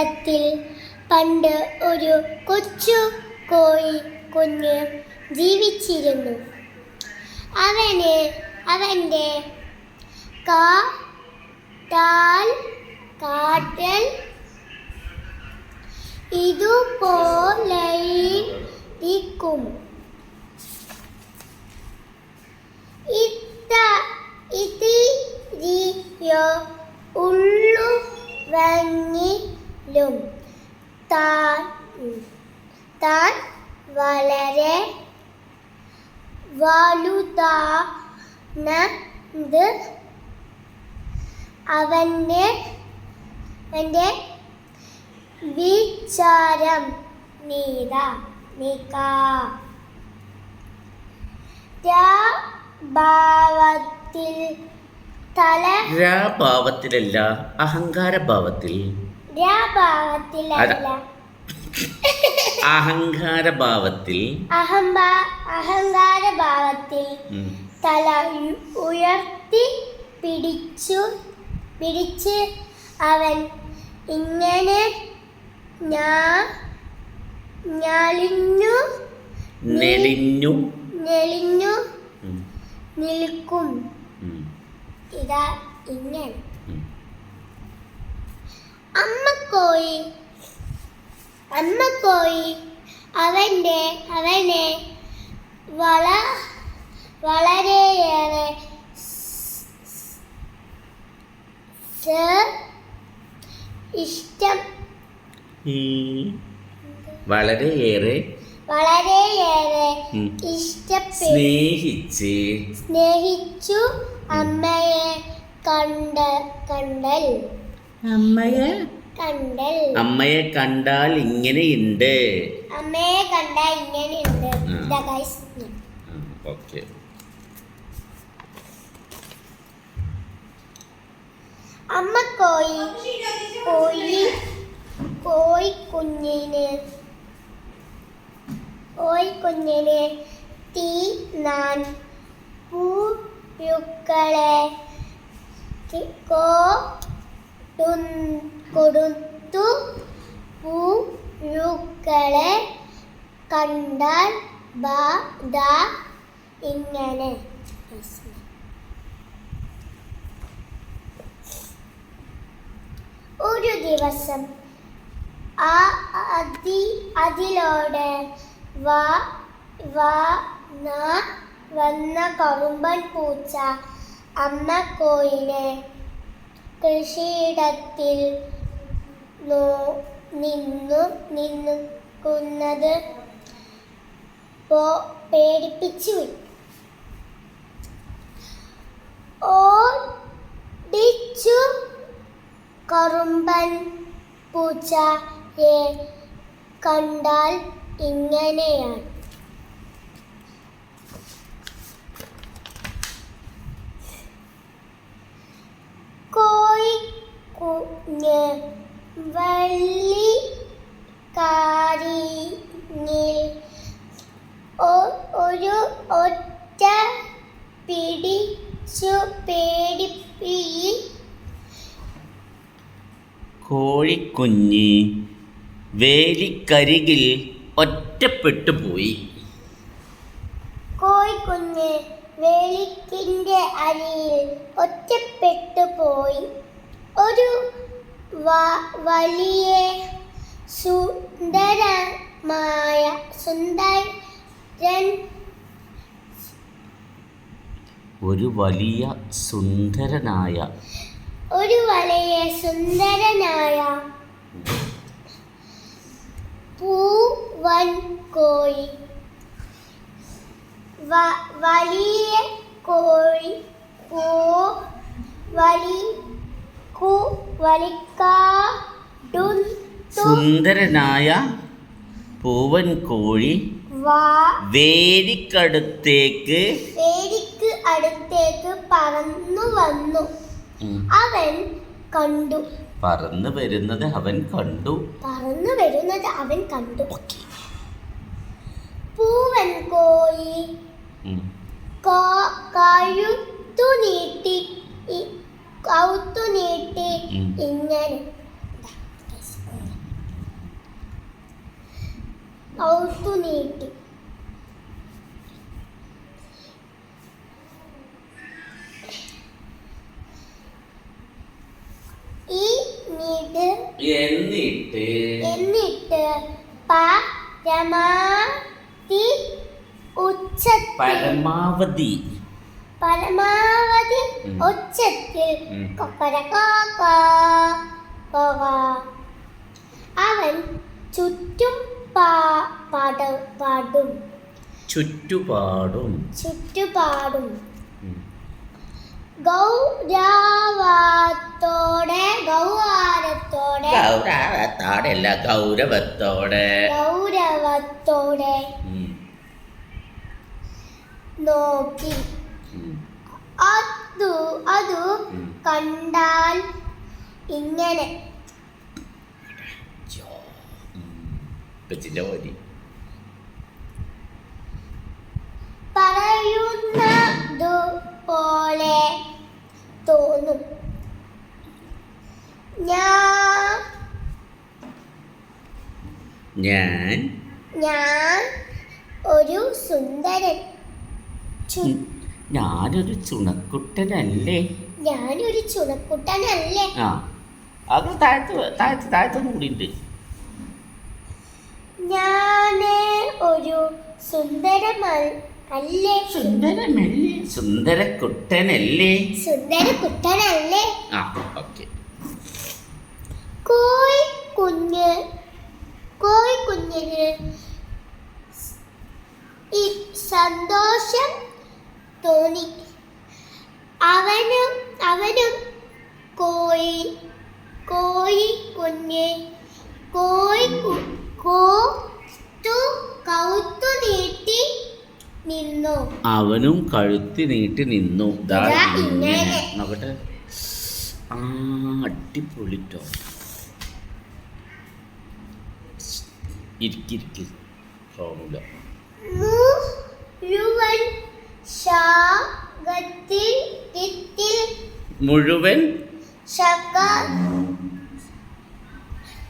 മരത്തിൽ പണ്ട് ഒരു കൊച്ചു കോഴി കുഞ്ഞ് ജീവിച്ചിരുന്നു. അവന് അവന്റെ കാട്ടാൽ കാട്ടൽ ഇതുപോലെയിരിക്കും. ഇത്ത ഇതിരിയോ ഉള്ളു വങ്ങിലും താൻ താൻ വളരെ വലുതാണത് അവന്റെ അവന്റെ വിചാരം നീത നീക്ക. ഭാവത്തിൽ തല രാഭാവത്തിലല്ല അഹങ്കാരഭാവത്തിൽ. അഹങ്കാരഭാവത്തിൽ. അഹംഭാ അഹങ്കാര ഭാവത്തിൽ ഉം. തല ഉയർത്തി പിടിച്ചു പിടിച്ച് അവൻ ഇങ്ങനെ ഞാ ഞാലിഞ്ഞു നെളിഞ്ഞു നെളിഞ്ഞു നിൽക്കും. ഇതാ ഇങ്ങനെ. അമ്മക്കോയി അമ്മക്കോയി അവന്റെ അവനെ വള വളരെയേറെ ഇഷ്ടം. ഈ വളരെയേറെ വളരെയേറെ. ഇഷ്ടപ്പെട്ടു. സ്നേഹിച്ച്. സ്നേഹിച്ചു അമ്മയെ കണ്ട കണ്ടൽ. അമ്മയെ കണ്ടൽ അമ്മയെ കണ്ടാൽ ഇങ്ങനെയുണ്ട് അമ്മയെ കണ്ടാൽ ഇങ്ങനെയുണ്ട്. ഇതാ guys. ഓക്കെ അമ്മ കോയി കോയി കോയി കുഞ്ഞിന് കോയി കുഞ്ഞിന് തീ നാൻ പൂക്കളെ കൊടുത്തു. പൂക്കളെ കണ്ടാൽ ബാ ദാ ഇങ്ങനെ. ഒരു ദിവസം ആ അതി അതിലോടെ വാ വാ വന്ന കറുമ്പൻ പൂച്ച അമ്മ കോയിനെ കൃഷിയിടത്തിൽ നോ- നിന്നു നിൽക്കുന്നത് പേടിപ്പിച്ചു ഓടിച്ചു കറുമ്പൻ പൂച്ചയെ കണ്ടാൽ ഇങ്ങനെയാണ് കോഴി കുഞ്ഞ് വള്ളി കാരിഞ്ഞിൽ ഒരു ഒറ്റ പിടിച്ചു പേടിപ്പി കോഴിക്കുഞ്ഞ് വേലിക്കരികിൽ ഒറ്റപ്പെട്ടു പോയി. കോഴിക്കുഞ്ഞ് വേലിക്കിന്റെ അരിയിൽ ഒറ്റപ്പെട്ടു പോയി. ഒരു വലിയ സുന്ദരമായ സുന്ദരൻ ഒരു വലിയ സുന്ദരനായ. ഒരു വലിയ സുന്ദരനായ പൂവൻ കോഴി വലിയ കോഴി കോ വലി കു വലിക്കാടും സുന്ദരനായ പൂവൻ കോഴി വേരിക്കടുത്തേക്ക് വേദിക്ക് അടുത്തേക്ക് പറന്നു വന്നു. അവൻ കണ്ടു. പറന്നു വരുന്നത് അവൻ കണ്ടു. പറന്നു വരുന്നത് അവൻ കണ്ടു. പൂവൻ കോഴി കഴുത്തു നീട്ടി. കൗത്തു നീട്ടി ഇങ്ങനെ. കൗത്തു നീട്ടി. ഈ നീട്ട് എന്നിട്ട് എന്നിട്ട് പരമാവധി ഉച്ച പരമാവധി. പരമാവധി ഒച്ചത്തിൽ ഉച്ചത്തിൽ. അവൻ ചുറ്റും പാട- പാടും. ചുറ്റുപാടും. ചുറ്റുപാടും. ഗൗരവത്തോടെ ഗൗരവത്തോടെ ഗൗരവത്തോടെ. അല്ല ഗൗരവത്തോടെ. ഗൗരവത്തോടെ. നോക്കി. അതു അതു കണ്ടാൽ ഇങ്ങനെ. ജോ. ഉം. ഇപ്പച്ചിന്റെ പറയുന്നതു പോലെ തോന്നും. ഞാൻ ഞാൻ ഞാൻ ഒരു സുന്ദരൻ. ചു- ഞാനൊരു ചുണക്കുട്ടനല്ലേ? ഞാനൊരു ചുണക്കുട്ടനല്ലേ? ആ അത് താഴത്ത് താഴത്ത് താഴത്തൊന്നും കൂടി ഉണ്ട് ഞാൻ ഒരു സുന്ദരമൽ അല്ലേ? സുന്ദരമല്ലേ? സുന്ദരക്കുട്ടനല്ലേ? സുന്ദരക്കുട്ടനല്ലേ? ആ ഓക്കെ. കോഴി കുഞ്ഞ് കോഴി കുഞ്ഞിന് ഈ സന്തോഷം തോന്നി. അവനും അവനും കോഴി കോഴി കുഞ്ഞ് കോഴി കോത്തു നീട്ടി നിന്നു. അവനും കഴുത്തി നീട്ടി നിന്നു. നോക്കട്ടെ. ആ അടിപൊളിട്ടോ ഇരിക്കിരിക്കി തോന്നൂല മുഴുവൻ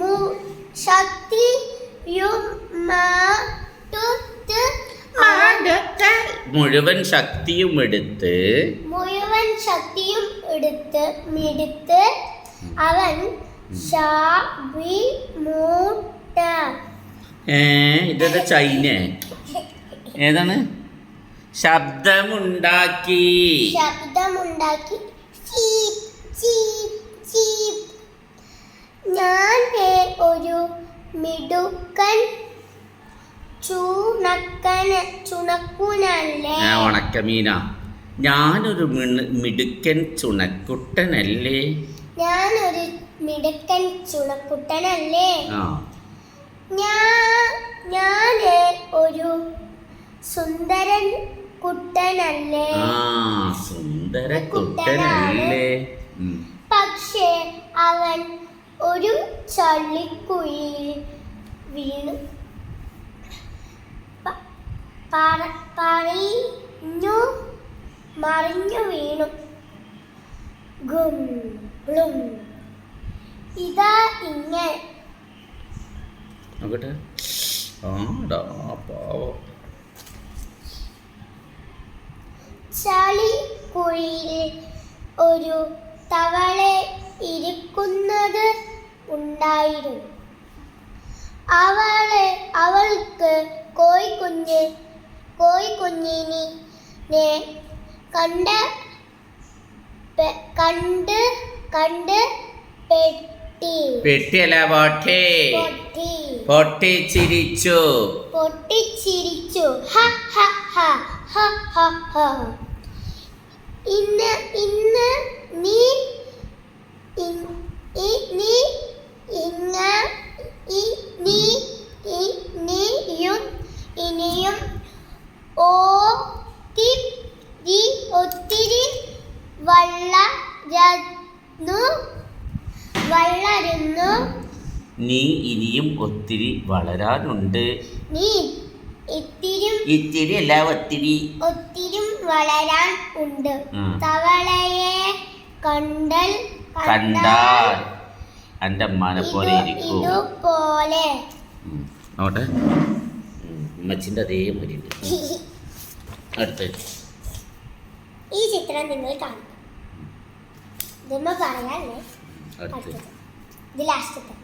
മുഴുവൻ ശക്തിയും മാറ്റുത്ത് മുഴുവൻ ശക്തിയും എടുത്ത് മുഴുവൻ ശക്തിയും എടുത്ത് മിടുത്ത് അവൻ ഏ ഇതൊക്കെ ചൈന? ഏതാണ്? ശബ്ദമുണ്ടാക്കി. ശബ്ദമുണ്ടാക്കി. ചീപ് ചീപ് ചീപ് ഞാൻ ഒരു മിടുക്കൻ ചുണക്കന ചുണക്കുനല്ലേ? ഉണക്ക ഉണക്കമീന ഞാനൊരു മിടുക്കൻ ചുണക്കുട്ടനല്ലേ? ഞാനൊരു മിടുക്കൻ ചുണക്കുട്ടനല്ലേ? ഞാൻ ഞാൻ ഒരു സുന്ദരൻ കുട്ടനല്ലേ? ആ സുന്ദര കുട്ടനല്ലേ. പക്ഷേ അവൻ ഒരു ചള്ളിക്കുഴിയിൽ വീണു. പറഞ്ഞു മറിഞ്ഞു വീണു. ഗും ഗ്ലും. ഇതാ ഇങ്ങനെ നോക്കട്ടെ. ആടാ പാവം. ചളിക്കുഴിയിൽ ഒരു തവള ഇരിക്കുന്നത് ഉണ്ടായിരുന്നു. അവളെ അവൾക്ക് കോഴിക്കുഞ്ഞ് കോഴിക്കുഞ്ഞിനെ കണ്ട കണ്ട് കണ്ട് പെട്ടി. പെട്ടിയല്ല പൊട്ടി. പൊട്ടി ചിരിച്ചു. പൊട്ടി ചിരിച്ചു. ഹ ഹ ഹ ഹ ഹ ഹ. ഇന്ന് ഇന്ന് നീ നീ ഇന്ന് നീ ഇനിയും നീയും ഇനിയും ഒത്തിരി ഒത്തിരി വളരുന്നു വളരുന്നു നീ ഇനിയും ഒത്തിരി വളരാനുണ്ട്. നീ ഇത്തിരി അല്ല ഒത്തിരി. ഒത്തിരി വളരാൻ ഉണ്ട്. തവളയെ കണ്ടൽ കണ്ടാൽ എന്റെ അമ്മാനെ പോലെ ഇരിക്കും. ഇതുപോലെ. നോട്ടെ ഉമ്മച്ചിന്റെ അതേ മുരി അടുത്ത്. ഈ ചിത്രം നിങ്ങൾ കാണും. ഇതൊന്ന് പറയാല്ലേ ഇത് ലാസ്റ്റത്തെ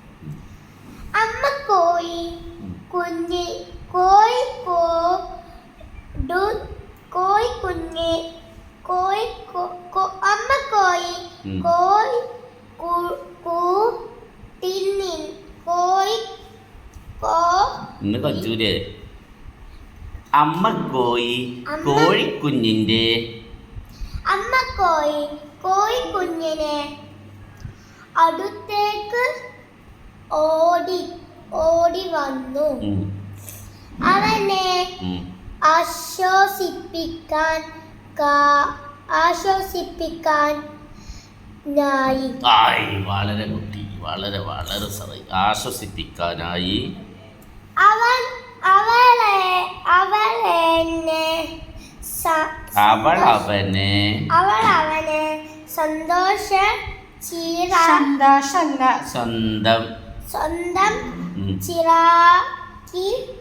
അമ്മ കോഴി കുഞ്ഞ് കോഴി കോ ഡു കോയി കുഞ്ഞ് കോയി അമ്മ കോയി കോയി കു- കൂട്ടിനി കോഴി കോ ഇന്ന് കൊച്ചൂര് അമ്മ കോയി കോഴിക്കുഞ്ഞിന്റെ അമ്മ കോഴി കോഴിക്കുഞ്ഞിനെ അടുത്തേക്ക് ഓടി ഓടി വന്നു. അവനെ. ആശ്വസിപ്പിക്കാൻ ആശ്വസിപ്പിക്കാൻ നായി. ആയി വളരെ കുട്ടി വളരെ വളരെ സറി. ആശ്വസിപ്പിക്കാനായി. അവൻ അവളെ അവളെന്നെ അവൾ അവനെ അവൾ അവനെ സന്തോഷ ചീറ സന്തോഷല്ല. സ്വന്തം സ്വന്തം ഉം, ചിറാകിൽ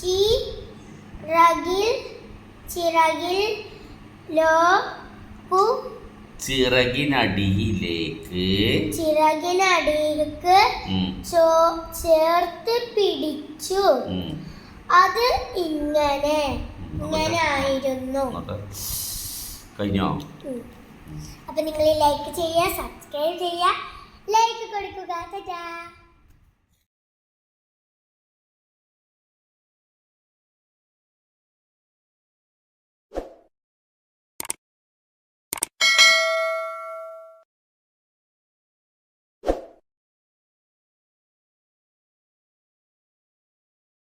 ചിറകിൽ ചിറകിൽ ലോകു ചിറകിനടിയിലേക്ക്. ചിറകിനടിയിലേക്ക് ചേർത്ത് പിടിച്ചു. അത് ഇങ്ങനെ. ഇങ്ങനെ ആയിരുന്നു. കഴിഞ്ഞോ. അപ്പൊ നിങ്ങൾ ലൈക്ക് ചെയ്യുക സബ്സ്ക്രൈബ് ചെയ്യുക ലൈക്ക് കൊടുക്കുക.